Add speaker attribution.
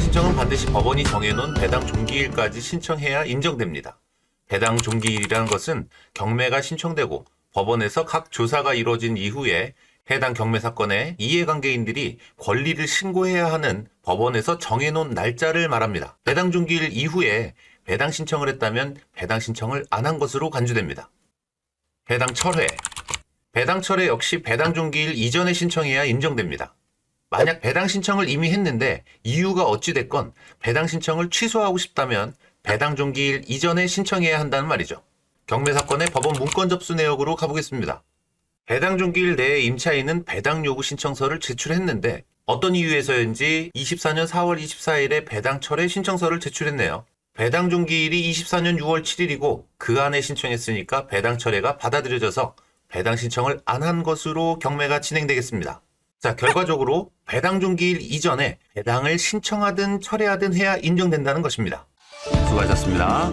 Speaker 1: 신청은 반드시 법원이 정해놓은 배당 종기일까지 신청해야 인정됩니다. 배당 종기일이라는 것은 경매가 신청되고 법원에서 각 조사가 이루어진 이후에 해당 경매 사건의 이해관계인들이 권리를 신고해야 하는 법원에서 정해놓은 날짜를 말합니다. 배당 종기일 이후에 배당 신청을 했다면 배당 신청을 안 한 것으로 간주됩니다. 배당 철회. 배당 철회 역시 배당 종기일 이전에 신청해야 인정됩니다. 만약 배당 신청을 이미 했는데 이유가 어찌됐건 배당 신청을 취소하고 싶다면 배당 종기일 이전에 신청해야 한다는 말이죠. 경매 사건의 법원 문건 접수 내역으로 가보겠습니다. 배당 종기일 내에 임차인은 배당 요구 신청서를 제출했는데 어떤 이유에서인지 24년 4월 24일에 배당 철회 신청서를 제출했네요. 배당 종기일이 24년 6월 7일이고 그 안에 신청했으니까 배당 철회가 받아들여져서 배당 신청을 안 한 것으로 경매가 진행되겠습니다. 자, 결과적으로 배당 종기일 이전에 배당을 신청하든 철회하든 해야 인정된다는 것입니다. 수고하셨습니다.